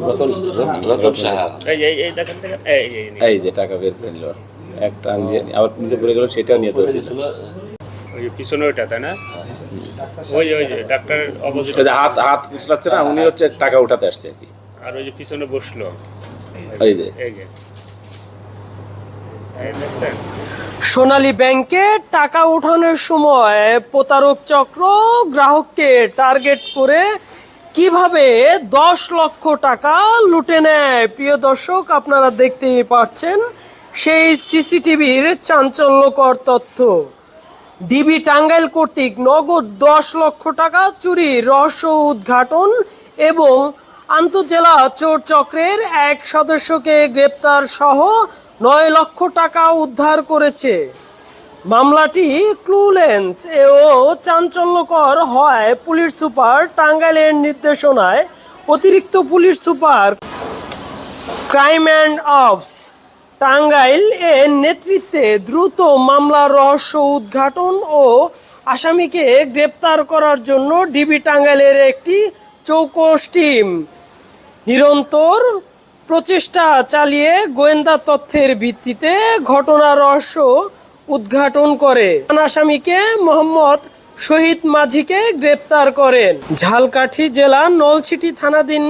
রতন রতন সাহা। এই যে এই- এই দেখেন দেখেন। এই এই এই যে টাকা বের করে নিল এক টান দিয়ে আবার নিচে পড়ে গেল সেটাও নিয়ে দিল ওই পিছনে ওইটা তাই না? ওই ওই যে ডাক্তারের অপোজিট। হাত হাত কুচলাচ্ছে না উনি হচ্ছে টাকা উঠাতে আসছে আর কি। আর ওই যে পিছনে বসল। এই যে। এই যে সোনালী ব্যাংকে টাকা উঠানোর সময় প্রতারক চক্র গ্রাহককে টার্গেট করে কীভাবে দশ লক্ষ টাকা লুটে নেয়? প্রিয় দর্শক, আপনারা দেখতেই পাচ্ছেন সেই সিসিটিভির চাঞ্চল্যকর তথ্য। ডিবি টাঙ্গাইল কর্তৃক নগদ দশ লক্ষ টাকা চুরি, রহস্য উদ্ঘাটন এবং আন্তজেলা চোর চক্রের এক সদস্যকে গ্রেপ্তার সহ নয় লক্ষ টাকা উদ্ধার করেছে। মামলাটি ক্লুলেন্স। ও চাঞ্চল্যকর হয় পুলিশ সুপার টাঙ্গাইলের নির্দেশনায় অতিরিক্ত police super crime and ops. Tangail এর নেতৃত্বে দ্রুত মামলার রহস্য উদ্ঘাটন ও আসামিকে গ্রেপ্তার করার জন্য ডিবি টাঙ্গাইলের একটি চৌকস টিম। নিরন্তর প্রচেষ্টা চালিয়ে গোয়েন্দা তথ্যের ভিত্তিতে ঘটনা রহস্য উদ্ঘাটন করে। আসামিকে মোহাম্মদ শহীদ মাঝিকে গ্রেপ্তার করেন। ঝালকাঠি জেলা নলছিটি থানাধীন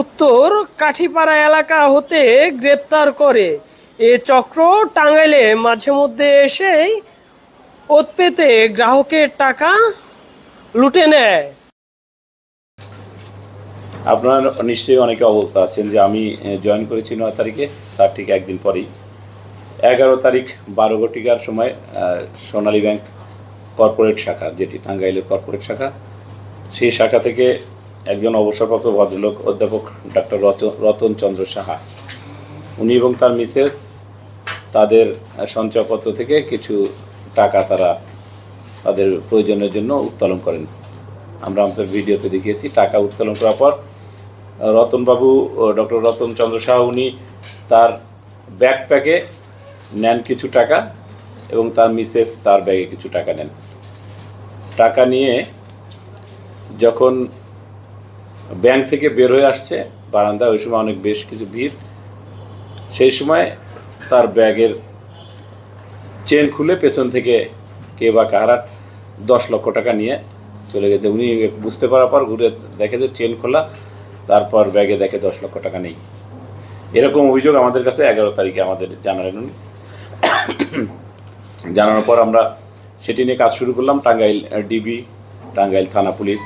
উত্তর কাঠিপাড়া এলাকা হতে গ্রেপ্তার করে। এ চক্র টাঙ্গাইলে মাঝে মধ্যে এসেই ওত পেতে গ্রাহকের টাকা লুটে নেয়। আপনার নিশ্চয়ই অনেকে অবস্থা আছেন যে আমি জয়েন করেছি নয় তারিখে, তার ঠিক একদিন পরেই। এগারো তারিখ বারো ঘটিকার সময় সোনালী ব্যাংক কর্পোরেট শাখা, যেটি টাঙ্গাইলের কর্পোরেট শাখা, সেই শাখা থেকে একজন অবসরপ্রাপ্ত ভদ্রলোক অধ্যাপক ডক্টর রত, রতন চন্দ্র সাহা। উনি এবং তার মিসেস তাদের সঞ্চয়পত্র থেকে কিছু টাকা তারা তাদের প্রয়োজনের জন্য উত্তোলন করেন। আমরা আমাদের ভিডিওতে দেখিয়েছি, টাকা উত্তোলন করার পর, রতনবাবু ডক্টর রতন চন্দ্র সাহা, উনি তার ব্যাকপ্যাকে নেন কিছু টাকা এবং তার মিসেস তার ব্যাগে কিছু টাকা নেন। টাকা নিয়ে যখন ব্যাংক থেকে বের হয়ে আসছে, বারান্দায় ওই সময় অনেক বেশ কিছু ভিড়, সেই সময় তার ব্যাগের চেন খুলে পেছন থেকে কে বা কাহারা দশ লক্ষ টাকা নিয়ে চলে গেছে। উনি বুঝতে পারার পর ঘুরে দেখে যে চেন খোলা, তারপর ব্যাগে দেখে দশ লক্ষ টাকা নেই। এরকম অভিযোগ আমাদের কাছে এগারো তারিখে আমাদের জানালেন উনি। জানানোর পর আমরা সেটি নিয়ে কাজ শুরু করলাম টাঙ্গাইল ডিবি, টাঙ্গাইল থানা পুলিশ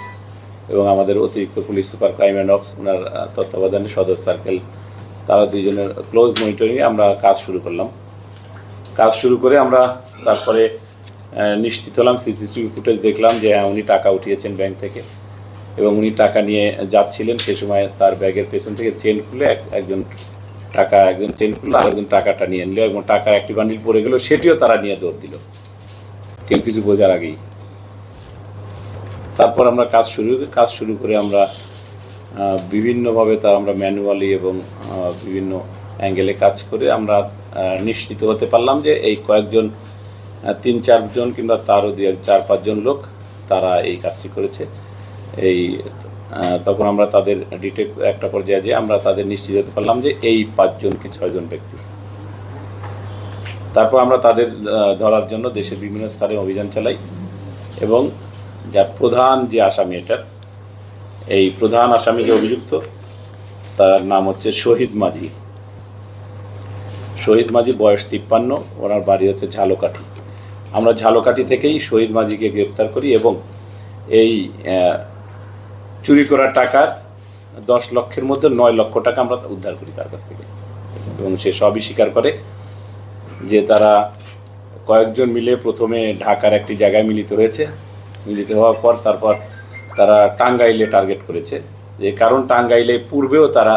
এবং আমাদের অতিরিক্ত police super crime and ops ওনার তত্ত্বাবধানে সদর সার্কেল, তারা দুইজনের ক্লোজ মনিটরিংয়ে আমরা কাজ শুরু করলাম। কাজ শুরু করে আমরা তারপরে নিশ্চিত হলাম সিসিটিভি ফুটেজ দেখলাম যে হ্যাঁ উনি টাকা উঠিয়েছেন ব্যাংক থেকে এবং উনি টাকা নিয়ে যাচ্ছিলেন, সে সময় তার ব্যাগের পেছন থেকে চেন খুলে এক- একজন টাকা একজন চেন খুললো আর একজন টাকাটা নিয়ে নিল এবং টাকার একটি বান্ডিল পড়ে গেল সেটিও তারা নিয়ে দৌড় দিল। কেউ কিছু বোঝার আগেই। তারপর আমরা কাজ শুরু কাজ শুরু করে আমরা বিভিন্নভাবে তার আমরা ম্যানুয়ালি এবং বিভিন্ন অ্যাঙ্গেলে কাজ করে আমরা নিশ্চিত হতে পারলাম যে এই কয়েকজন তিন চারজন কিংবা তারও দু এক চার পাঁচজন লোক তারা এই কাজটি করেছে। এই তখন আমরা তাদের ডিটেক একটা পর্যায়ে যে আমরা তাদের নিশ্চিত হতে পারলাম যে এই পাঁচজন কি ছয়জন ব্যক্তি। তারপর আমরা তাদের ধরার জন্য দেশের বিভিন্ন স্থানে অভিযান চালাই এবং যার প্রধান যে আসামি এটার, এই প্রধান আসামি যে অভিযুক্ত, তার নাম হচ্ছে শহীদ মাঝি। শহীদ মাঝি বয়স তিপ্পান্ন, ওনার বাড়ি হচ্ছে ঝালকাঠি। আমরা ঝালকাঠি থেকেই শহীদ মাঝিকে গ্রেপ্তার করি এবং এই চুরি করা টাকার দশ লক্ষের মধ্যে নয় লক্ষ টাকা আমরা উদ্ধার করি তার কাছ থেকে। এবং সে সবই স্বীকার করে যে তারা কয়েকজন মিলে প্রথমে ঢাকার একটি জায়গায় মিলিত হয়েছে মিলিত হওয়ার পর তারপর তারা টাঙ্গাইলে টার্গেট করেছে। যে কারণ টাঙ্গাইলে পূর্বেও তারা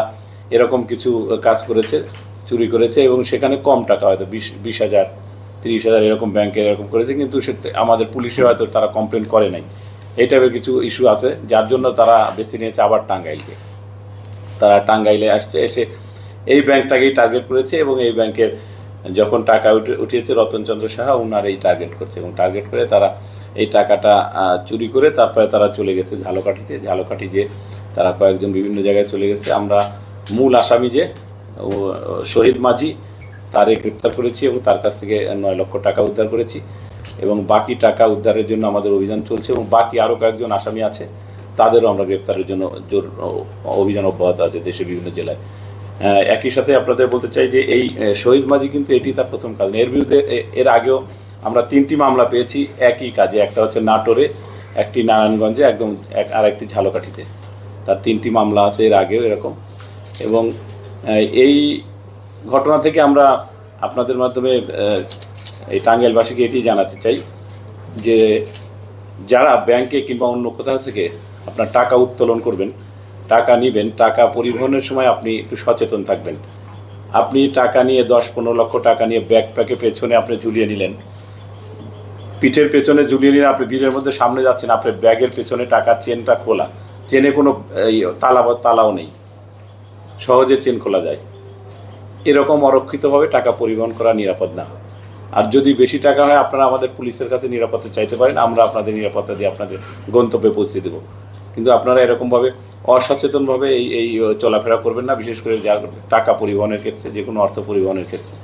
এরকম কিছু কাজ করেছে, চুরি করেছে এবং সেখানে কম টাকা হয়তো বিশ বিশ হাজার, তিরিশ হাজার এরকম ব্যাংকে এরকম করেছে। কিন্তু সে আমাদের পুলিশে হয়তো তারা কমপ্লেন করে নাই। এই টাইপের কিছু ইস্যু আছে, যার জন্য তারা বেছে নিয়েছে আবার টাঙ্গাইলকে। তারা টাঙ্গাইলে আসছে, এসে এই ব্যাংকটাকেই টার্গেট করেছে এবং এই ব্যাংকের যখন টাকা উঠে, উঠিয়েছে রতনচন্দ্র সাহা ওনার এই টার্গেট করছে এবং টার্গেট করে তারা এই টাকাটা চুরি করে তারপরে তারা চলে গেছে ঝালকাঠিতে। ঝালকাঠি যে তারা কয়েকজন বিভিন্ন জায়গায় চলে গেছে। আমরা মূল আসামি যে শহীদ মাঝি, তারে গ্রেপ্তার করেছি এবং তার কাছ থেকে নয় লক্ষ টাকা উদ্ধার করেছি। এবং বাকি টাকা উদ্ধারের জন্য আমাদের অভিযান চলছে এবং বাকি আরও কয়েকজন আসামি আছে, তাদেরও আমরা গ্রেপ্তারের জন্য জোর অভিযান অব্যাহত আছে দেশের বিভিন্ন জেলায়। একই সাথে আপনাদের বলতে চাই যে এই শহীদ মাঝি কিন্তু এটি তার প্রথম কাজ এর বিরুদ্ধে এর আগেও আমরা তিনটি মামলা পেয়েছি একই কাজে। একটা হচ্ছে নাটোরে, একটি নারায়ণগঞ্জে, একদম এক আর একটি ঝালকাঠিতে। তার তিনটি মামলা আছে এর আগেও এরকম। এবং এই ঘটনা থেকে আমরা আপনাদের মাধ্যমে টাঙ্গাইলবাসীকে এটি জানাতে চাই যে যারা ব্যাংকে কিংবা অন্য কোথাও থেকে আপনার টাকা উত্তোলন করবেন টাকা নেবেন টাকা পরিবহনের সময় আপনি একটু সচেতন থাকবেন। আপনি টাকা নিয়ে দশ পনেরো লক্ষ টাকা নিয়ে ব্যাকপ্যাকে পেছনে আপনি ঝুলিয়ে নিলেন। পিঠের পেছনে ঝুলিয়ে নিলে আপনি বিলের মধ্যে সামনে যাচ্ছেন আপনার ব্যাগের পেছনে টাকার চেনটা খোলা। চেনে কোনো এই, তালা তালাও নেই। সহজে চেন খোলা যায়। এরকম অরক্ষিতভাবে টাকা পরিবহন করা নিরাপদ না। আর যদি বেশি টাকা হয়, আপনারা আমাদের পুলিশের কাছে নিরাপত্তা চাইতে পারেন, আমরা আপনাদের নিরাপত্তা দিয়ে আপনাদের গন্তব্যে পৌঁছে দেবো। কিন্তু আপনারা এরকমভাবে অসচেতনভাবে এই এই চলাফেরা করবেন না, বিশেষ করে যা টাকা পরিবহনের ক্ষেত্রে, যে কোনো অর্থ পরিবহনের ক্ষেত্রে।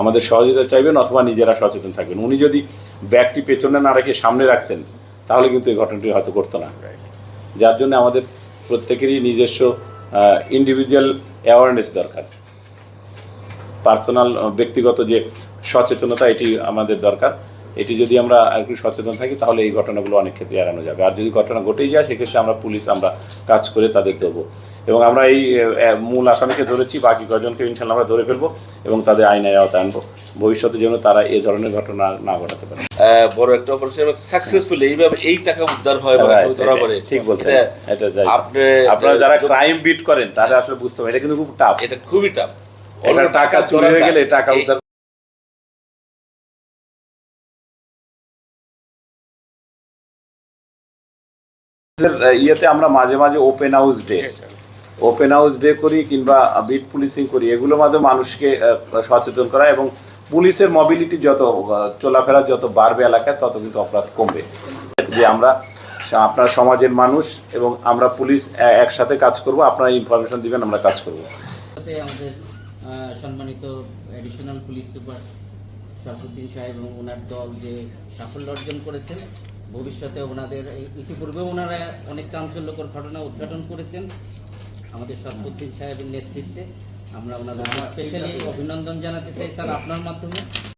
আমাদের সহযোগিতা চাইবেন অথবা নিজেরা সচেতন থাকবেন। উনি যদি ব্যাগটি পেছনে না রেখে সামনে রাখতেন, তাহলে কিন্তু এই ঘটনাটি হয়তো করতো না। যার জন্য আমাদের প্রত্যেকেরই নিজস্ব ইন্ডিভিজুয়াল অ্যাওয়ারনেস দরকার। পার্সোনাল ব্যক্তিগত যে সচেতনতা এটি আমাদের দরকার। এটি যদি আমরা আর একটু সচেতন থাকি তাহলে এই ঘটনাগুলো অনেক ক্ষেত্রে এড়ানো যাবে। আর যদি ঘটনা ঘটেই যায় সেক্ষেত্রে আমরা পুলিশ আমরা কাজ করে তাদের দেবো এবং আমরা এই মূল আসামিকে ধরেছি বাকি কজনকে ইনশাল্লাহ আমরা ধরে ফেলব এবং তাদের আইনের আওতায় আনব। ভবিষ্যতে যেন তারা এই ধরনের ঘটনা না ঘটাতে পারে। বড় একটা অপারেশন এবং সাকসেসফুলি এইভাবে এই টাকা উদ্ধার হয় ধরা পড়ে। ঠিক বলছেন। এটা- আপনি আপনারা যারা ক্রাইম বিট করেন তারা আসলে বুঝতে পারেন এটা কিন্তু খুব টাফ এটা খুবই টাফ টাকা চুরি হয়ে গেলে টাকা উদ্ধার ইয়েতে আমরা মাঝে মাঝে open house day open house day করি কিংবা বিট পুলিশিং করি। এগুলোর মাধ্যমে মানুষকে সচেতন করা এবং পুলিশের মবিলিটি যত চলাফেরা যত বাড়বে এলাকায় তত কিন্তু অপরাধ কমবে। যে আমরা আপনার সমাজের মানুষ এবং আমরা পুলিশ একসাথে কাজ করব আপনারা ইনফরমেশন দিবেন আমরা কাজ করব। আমাদের সম্মানিত অ্যাডিশনাল পুলিশ সুপার শরফুদ্দিন সাহেব এবং ওনার দল যে সাফল্য অর্জন করেছেন ভবিষ্যতে ওনাদের এই- ইতিপূর্বে ওনারা অনেক চাঞ্চল্যকর ঘটনা উদ্ঘাটন করেছেন। আমাদের সরফুদ্দিন সাহেবের নেতৃত্বে আমরা ওনাদের স্পেশালি অভিনন্দন জানাতে চাই স্যার আপনার মাধ্যমে।